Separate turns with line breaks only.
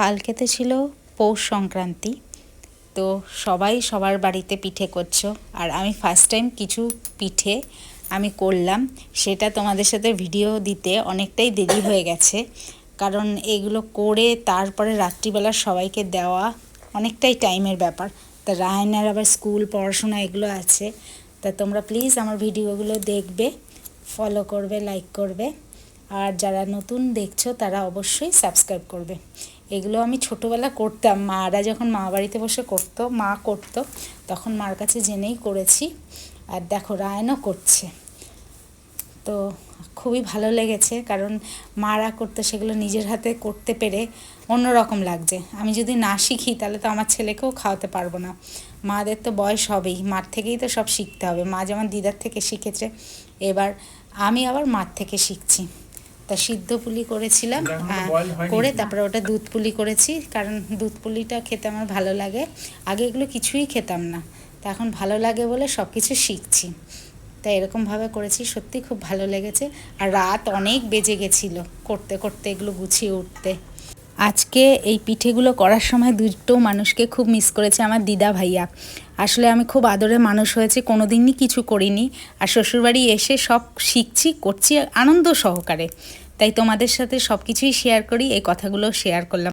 কালকেতে ছিল পৌষ সংক্রান্তি। তো সবাই সবার বাড়িতে পিঠে করছ। আর আমি ফার্স্ট টাইম কিছু পিঠে আমি করলাম। সেটা তোমাদের সাথে ভিডিও দিতে অনেকটাই দেরি হয়ে গেছে। কারণ এগুলো করে তারপরে রাত্রিবেলা সবাইকে দেওয়া অনেকটাই টাইমের ব্যাপার। তা রায়নার আবার স্কুল পড়াশোনা এগুলো আছে। তা তোমরা প্লিজ আমার ভিডিওগুলো দেখবে ফলো করবে লাইক করবে। আর যারা নতুন দেখছ, তারা অবশ্যই সাবস্ক্রাইব করবে। এগুলো আমি ছোটোবেলা করতাম। মারা যখন মা বাড়িতে বসে করতো, মা করতো, তখন মার কাছে জেনেই করেছি। আর দেখো, রায়নও করছে। তো খুবই ভালো লেগেছে, কারণ মারা করতে, সেগুলো নিজের হাতে করতে পেরে অন্যরকম লাগছে। আমি যদি না শিখি, তাহলে তো আমার ছেলেকেও খাওয়াতে পারব না। মাদের তো বয়স হবেই, মার থেকেই তো সব শিখতে হবে। মা যেমন দিদার থেকে শিখেছে, এবার আমি আবার মার থেকে শিখছি। তা সিদ্ধ পুলি করেছিলাম? করে তারপরে ওটা দুধ পুলি করেছি কারণ দুধ পুলিটা খেতে আমার ভালো লাগে। আগে এগুলো কিছুই খেতাম না। তা এখন ভালো লাগে বলে সব কিছু শিখছি। তাই এরকমভাবে করেছি সত্যি খুব ভালো লেগেছে। আর রাত অনেক বেজে গেছিল করতে করতে এগুলো গুছিয়ে উঠতে। আজকে এই পিঠেগুলো করার সময় দুটো মানুষকে খুব মিস করেছে আমার দিদা ভাইয়া। আসলে আমি খুব আদরে মানুষ হয়েছি কোনো দিনই কিছু করিনি। আর শ্বশুরবাড়ি এসে সব শিখছি, করছি আনন্দ সহকারে। তাই তোমাদের সাথে সব কিছুই শেয়ার করি, এই কথাগুলো শেয়ার করলাম।